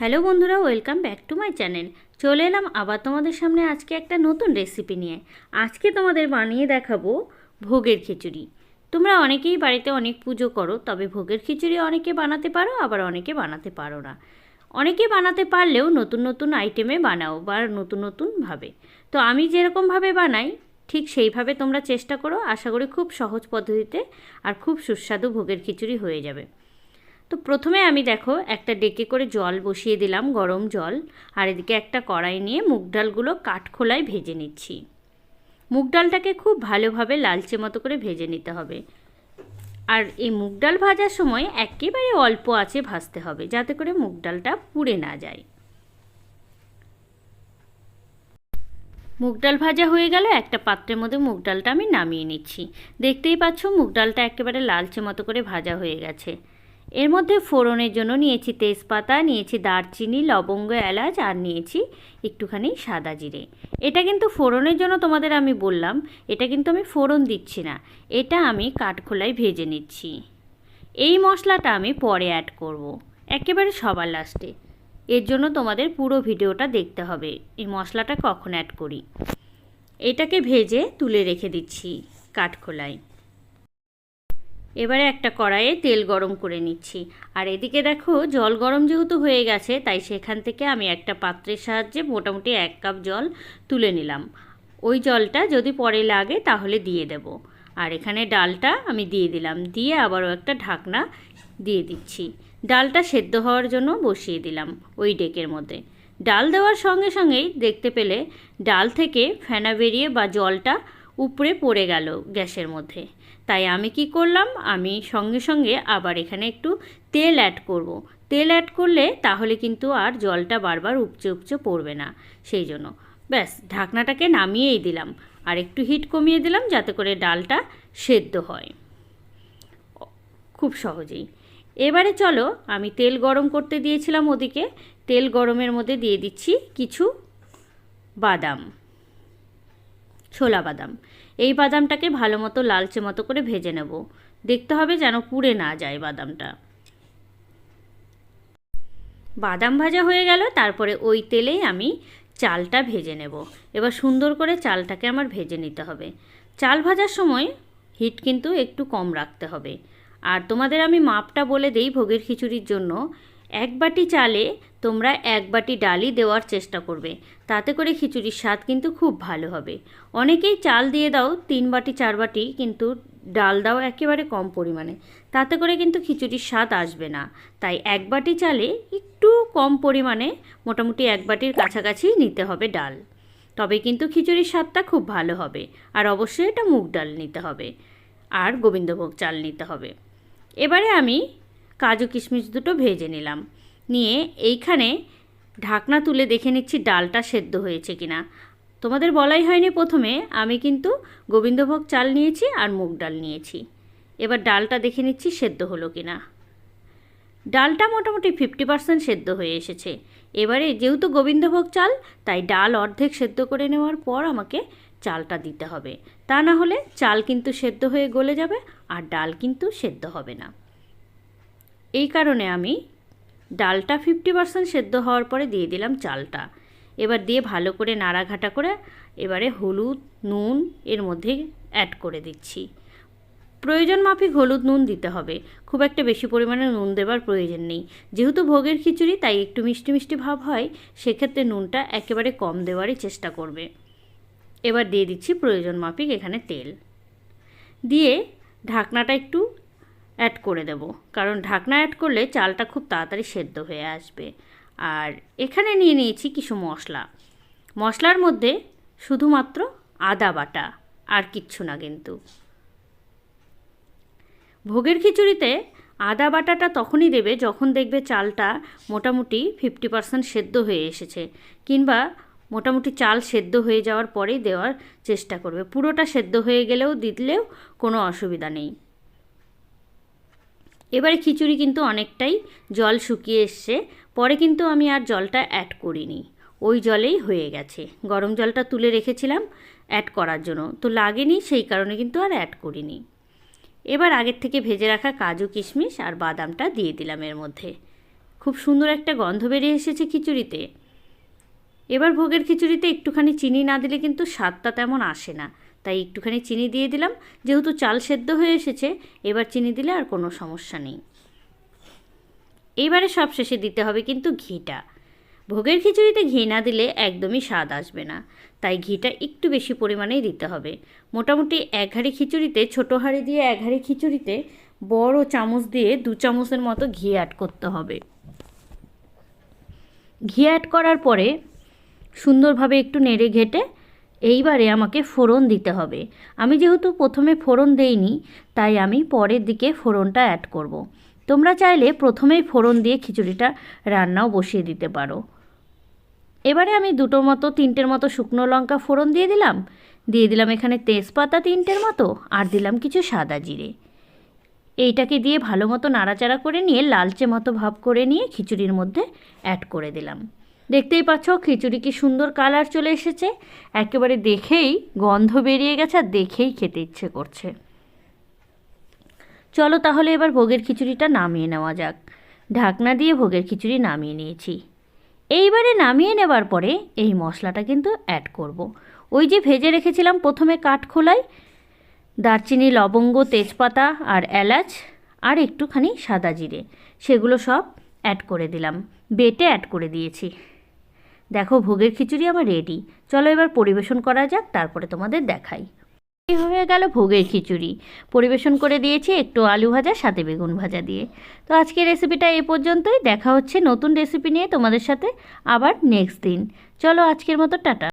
Hello বন্ধুরা, welcome back to my channel. চলে এলাম আবার তোমাদের সামনে আজকে একটা নতুন রেসিপি নিয়ে। আজকে তোমাদের বানিয়ে দেখাবো ভোগের খিচুড়ি। তোমরা অনেকেই বাড়িতে অনেক পুজো করো, তবে ভোগের খিচুড়ি অনেকে বানাতে পারো, আবার অনেকে বানাতে পারো না। অনেকে বানাতে পারলেও নতুন নতুন আইটেমে বানাও বা নতুন নতুনভাবে তো আমি যেরকমভাবে বানাই, ঠিক সেইভাবে তোমরা চেষ্টা করো, আশা করি খুব সহজ পদ্ধতিতে আর খুব সুস্বাদু ভোগের খিচুড়ি হয়ে যাবে। তো প্রথমে আমি দেখো একটা ডেকে করে জল বসিয়ে দিলাম, গরম জল, আর এদিকে একটা কড়াই নিয়ে মুগ ডালগুলো কাঠখোলায় ভেজে নিচ্ছি। মুগ ডালটাকে খুব ভালোভাবে লালচে মতো করে ভেজে নিতে হবে। আর এই মুগ ডাল ভাজার সময় একেবারে অল্প আছে ভাজতে হবে, যাতে করে মুগ ডালটা পুড়ে না যায়। মুগ ডাল ভাজা হয়ে গেল, একটা পাত্রের মধ্যে মুগ ডালটা আমি নামিয়ে নিচ্ছি। দেখতেই পাচ্ছ মুগ ডালটা একেবারে লালচে মতো করে ভাজা হয়ে গেছে। এর মধ্যে ফোড়নের জন্য নিয়েছি তেজপাতা, নিয়েছি দারচিনি, লবঙ্গ, এলাচ আর নিয়েছি একটুখানি সাদা জিরে। এটা কিন্তু ফোড়নের জন্য তোমাদের আমি বললাম, এটা কিন্তু আমি ফোড়ন দিচ্ছি না, এটা আমি কাঠখোলায় ভেজে নিচ্ছি। এই মশলাটা আমি পরে অ্যাড করব। একেবারে সবার লাস্টে এর জন্য তোমাদের পুরো ভিডিওটা দেখতে হবে, এই মশলাটা কখন অ্যাড করি। এটাকে ভেজে তুলে রেখে দিচ্ছি কাঠখোলায়। এবারে একটা কড়াইয়ে তেল গরম করে নিচ্ছি। আর এদিকে দেখো, জল গরম যেহেতু হয়ে গেছে, তাই সেখান থেকে আমি একটা পাত্রের সাহায্যে মোটামুটি এক কাপ জল তুলে নিলাম। ওই জলটা যদি পরে লাগে তাহলে দিয়ে দেব। আর এখানে ডালটা আমি দিয়ে দিলাম। দিয়ে আবারও একটা ঢাকনা দিয়ে দিচ্ছি। ডালটা সেদ্ধ হওয়ার জন্য বসিয়ে দিলাম ওই ডেকের মধ্যে। ডাল দেওয়ার সঙ্গে সঙ্গেই দেখতে পেলে ডাল থেকে ফেনা বেরিয়ে বা জলটা উপরে পড়ে গেল গ্যাসের মধ্যে। তাই আমি কি করলাম? আমি সঙ্গে সঙ্গে আবার এখানে একটু তেল অ্যাড করব। তেল অ্যাড করলে তাহলে কিন্তু আর জলটা বারবার উপচে উপচে পড়বে না। সেই জন্য। ব্যাস, ঢাকনাটাকে নামিয়েই দিলাম। আর একটু হিট কমিয়ে দিলাম যাতে করে ডালটা সেদ্ধ হয়। খুব সহজেই। এবারে চলো, আমি তেল গরম করতে দিয়েছিলাম ওদিকে। তেল গরমের মধ্যে দিয়ে দিচ্ছি কিছু বাদাম। ছোলা বাদাম। এই বাদামটাকে ভালো মতো লালচে মতো করে ভেজে নেব। দেখতে হবে যেন পুড়ে না যায় বাদামটা। বাদাম ভাজা হয়ে গেল, তারপরে ওই তেলেই আমি চালটা ভেজে নেব। এবার সুন্দর করে চালটাকে আমার ভেজে নিতে হবে। চাল ভাজার সময় হিট কিন্তু একটু কম রাখতে হবে। আর তোমাদের আমি মাপটা বলে দেই ভোগের খিচুড়ির জন্য। এক বাটি চালে তোমরা এক বাটি ডালই দেওয়ার চেষ্টা করবে। তাতে করে খিচুড়ির স্বাদ কিন্তু খুব ভালো হবে। অনেকেই চাল দিয়ে দাও, তিন বাটি, চার বাটি, কিন্তু ডাল দাও একেবারে কম পরিমাণে। তাতে করে কিন্তু খিচুড়ির স্বাদ আসবে না। তাই এক বাটি চালে একটু কম পরিমাণে মোটামুটি এক বাটির কাছাকাছি নিতে হবে ডাল। তবে কিন্তু খিচুড়ির স্বাদটা খুব ভালো হবে। আর অবশ্যই এটা মুগ ডাল নিতে হবে। আর গোবিন্দভোগ চাল নিতে হবে। এবারে আমি কাজু কিশমিশ দুটো ভেজে নিলাম। নিয়ে এইখানে ঢাকনা তুলে দেখে নিচ্ছি ডালটা সেদ্ধ হয়েছে কিনা। তোমাদের বলাই হয়নি প্রথমে, আমি কিন্তু গোবিন্দভোগ চাল নিয়েছি আর মুগ ডাল নিয়েছি। এবার ডালটা দেখে নিচ্ছি সেদ্ধ হলো কিনা। ডালটা মোটামুটি ফিফটি পার্সেন্ট সেদ্ধ হয়ে এসেছে। এবারে যেহেতু গোবিন্দভোগ চাল, তাই ডাল অর্ধেক সেদ্ধ করে নেওয়ার পর আমাকে চালটা দিতে হবে। তা না হলে চাল কিন্তু সেদ্ধ হয়ে গলে যাবে আর ডাল কিন্তু সেদ্ধ হবে না। এই কারণে আমি ডালটা ফিফটি পার্সেন্ট সেদ্ধ হওয়ার পরে দিয়ে দিলাম চালটা। এবার দিয়ে ভালো করে নাড়াঘাটা করে এবারে হলুদ, নুন এর মধ্যে অ্যাড করে দিচ্ছি। প্রয়োজন মাফিক হলুদ, নুন দিতে হবে। খুব একটা বেশি পরিমাণে নুন দেবার প্রয়োজন নেই। যেহেতু ভোগের খিচুড়ি, তাই একটু মিষ্টি মিষ্টি ভাব হয়, সেক্ষেত্রে নুনটা একেবারে কম দেওয়ারই চেষ্টা করবে। এবার দিয়ে দিচ্ছি প্রয়োজন মাফিক এখানে তেল। দিয়ে ঢাকনাটা একটু অ্যাড করে দেব। কারণ ঢাকনা অ্যাড করলে চালটা খুব তাড়াতাড়ি সেদ্ধ হয়ে আসবে। আর এখানে নিয়ে নিয়েছি কিছু মশলা। মশলার মধ্যে শুধুমাত্র আদা বাটা, আর কিচ্ছু না কিন্তু। ভোগের খিচুড়িতে আদা বাটাটা তখনই দেবে যখন দেখবে চালটা মোটামুটি ফিফটি পার্সেন্ট সেদ্ধ হয়ে এসেছে, কিংবা মোটামুটি চাল সেদ্ধ হয়ে যাওয়ার পরেই দেওয়ার চেষ্টা করবে। পুরোটা সেদ্ধ হয়ে গেলেও দিলেও কোনো অসুবিধা নেই। এবারে খিচুড়ি কিন্তু অনেকটাই জল শুকিয়ে এসছে, পরে কিন্তু আমি আর জলটা অ্যাড করিনি। ওই জলেই হয়ে গেছে। গরম জলটা তুলে রেখেছিলাম অ্যাড করার জন্য। তো লাগেনি, সেই কারণে কিন্তু আর অ্যাড করিনি। এবার আগের থেকে ভেজে রাখা কাজু কিশমিশ আর বাদামটা দিয়ে দিলাম এর মধ্যে। খুব সুন্দর একটা গন্ধ বেরিয়ে এসেছে খিচুড়িতে। এবার ভোগের খিচুড়িতে একটুখানি চিনি না দিলে কিন্তু স্বাদটা তেমন আসে না। তাই একটুখানি চিনি দিয়ে দিলাম। যেহেতু চাল সেদ্ধ হয়ে এসেছে, এবার চিনি দিলে আর কোনো সমস্যা নেই। এইবারে সব শেষে দিতে হবে কিন্তু ঘিটা। ভোগের খিচুড়িতে ঘি না দিলে একদমই স্বাদ আসবে না। তাই ঘিটা একটু বেশি পরিমাণেই দিতে হবে। মোটামুটি এক হাঁড়ি খিচুড়িতে, ছোটো হাঁড়ি দিয়ে এক হাঁড়ি খিচুড়িতে বড় চামচ দিয়ে দু চামচের মতো ঘি অ্যাড করতে হবে। ঘি অ্যাড করার পরে সুন্দরভাবে একটু নেড়ে ঘেটে এইবারে আমাকে ফোড়ন দিতে হবে। আমি যেহেতু প্রথমে ফোড়ন দেইনি, তাই আমি পরের দিকে ফোড়নটা অ্যাড করব। তোমরা চাইলে প্রথমেই ফোড়ন দিয়ে খিচুড়িটা রান্নাও বসিয়ে দিতে পারো। এবারে আমি দুটো মতো, তিনটের মতো শুকনো লঙ্কা ফোড়ন দিয়ে দিলাম। দিয়ে দিলাম এখানে তেজপাতা তিনটের মতো, আর দিলাম কিছু সাদা জিরে। এইটাকে দিয়ে ভালো মতো নাড়াচাড়া করে নিয়ে লালচে মতো ভাব করে নিয়ে খিচুড়ির মধ্যে অ্যাড করে দিলাম। দেখতেই পাচ্ছ খিচুড়ি কি সুন্দর কালার চলে এসেছে। একেবারে দেখেই গন্ধ বেরিয়ে গেছে আর দেখেই খেতে ইচ্ছে করছে। চলো তাহলে এবার ভোগের খিচুড়িটা নামিয়ে নেওয়া যাক। ঢাকনা দিয়ে ভোগের খিচুড়ি নামিয়ে নিয়েছি। এইবারে নামিয়ে নেবার পরে এই মশলাটা কিন্তু অ্যাড করব। ওই যে ভেজে রেখেছিলাম প্রথমে কাঠখোলায়, দারচিনি, লবঙ্গ, তেজপাতা আর এলাচ আর একটুখানি সাদা জিরে, সেগুলো সব অ্যাড করে দিলাম। বেটে অ্যাড করে দিয়েছি। দেখো ভোগের খিচুড়ি আমার রেডি চলো এবার পরিবেশন করা যাক, তারপরে তোমাদের দেখাই। হয়ে গেল ভোগের খিচুড়ি? পরিবেশন করে দিয়েছি একটু আলু ভাজা, সাথে বেগুন ভাজা দিয়ে। তো আজকের রেসিপিটা এই পর্যন্তই। দেখা হচ্ছে নতুন রেসিপি নিয়ে তোমাদের সাথে আবার নেক্সট দিন। চলো আজকের মতো টাটা।